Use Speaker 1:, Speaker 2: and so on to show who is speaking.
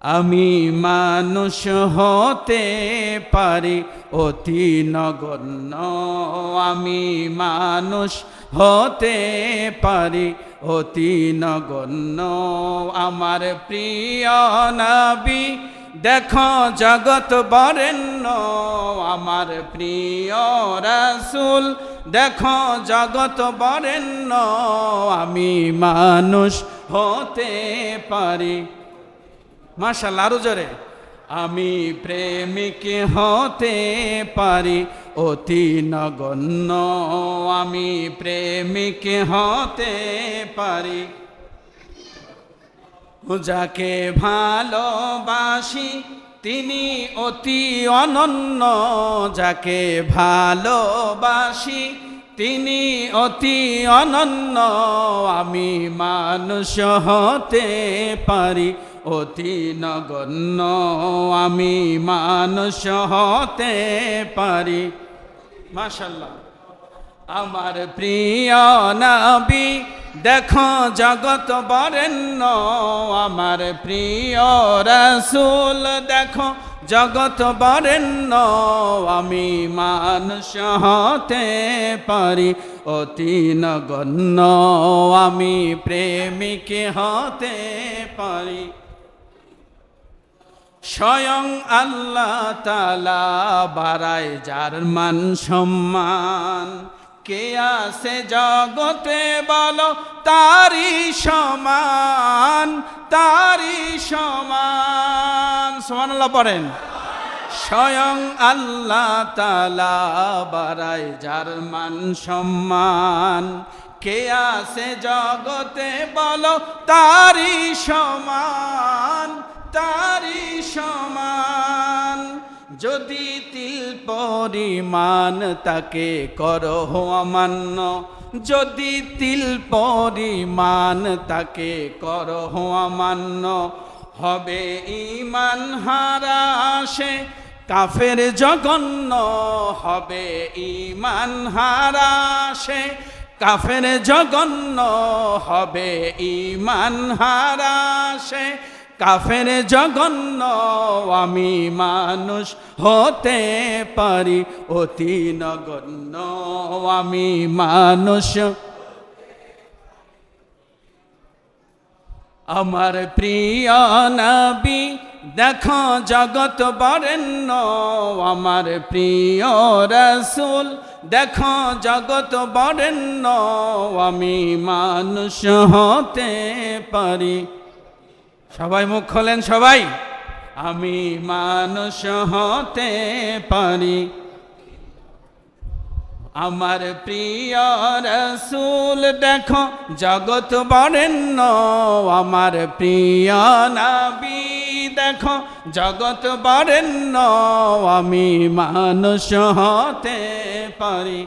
Speaker 1: আমি মানুষ হতে পারি অতি নগণ্য। আমি মানুষ হতে পারি অতি নগণ্য। আমার প্রিয় নবী, দেখো জগৎ বরেণ্য। আমার প্রিয় রাসুল, দেখো জগৎ বরেণ্য। আমি মানুষ হতে পারি মাশাল্লাহ আরও জোরে। আমি প্রেমিক হতে পারি অতি নগণ্য। আমি প্রেমিক হতে পারি। যাকে ভালোবাসি তিনি অতি অনন্য। যাকে ভালোবাসি তিনি অতি অনন্য। আমি মানুষ হতে পারি অতি নগণ্য, আমি মানুষ হতে পারি। মাশাল্লাহ আমার প্রিয় নবী, দেখো জগৎ বরেণ্য। আমার প্রিয় রসুল, দেখো জগৎ বরেণ্য। আমি মানুষ হতে পারি, অতি নগণ্য। আমি প্রেমিক হতে পারি। স্বয়ং আল্লাহ তালা বাড়ায় যার মান সম্মান। কে আছে জগতে বলো তারি সমান তারি সমান। সমান পড়েন। স্বয়ং আল্লাহ তালা বাড়ায় যার মান সম্মান। কে আছে জগতে বলো তারি সমান। তারি সমান। যদি তিল পরিমাণ তাকে করো অমান্য, যদি তিল পরিমাণ তাকে করো অমান্য, হবে ইমান হারাসে কাফের জঘন্য, হবে ইমান হারাসে কাফের জঘন্য, হবে ইমান হারাসে কাফের জঘন্য, আমি মানুষ হতে পারি অতি নগণ্য, আমি মানুষ আমার প্রিয় নবী, দেখো জগৎ বরেণ্য, আমার প্রিয় রসুল, দেখো জগৎ বরেণ্য, আমি মানুষ হতে পারি। সবাই মুখ খোলেন, সবাই। আমি মানুষ হতে পারি। আমার প্রিয় রসুল, দেখো, জগৎ বরেণ্য। আমার প্রিয় নবী, দেখো, জগৎ বরেণ্য। আমি মানুষ হতে পারি।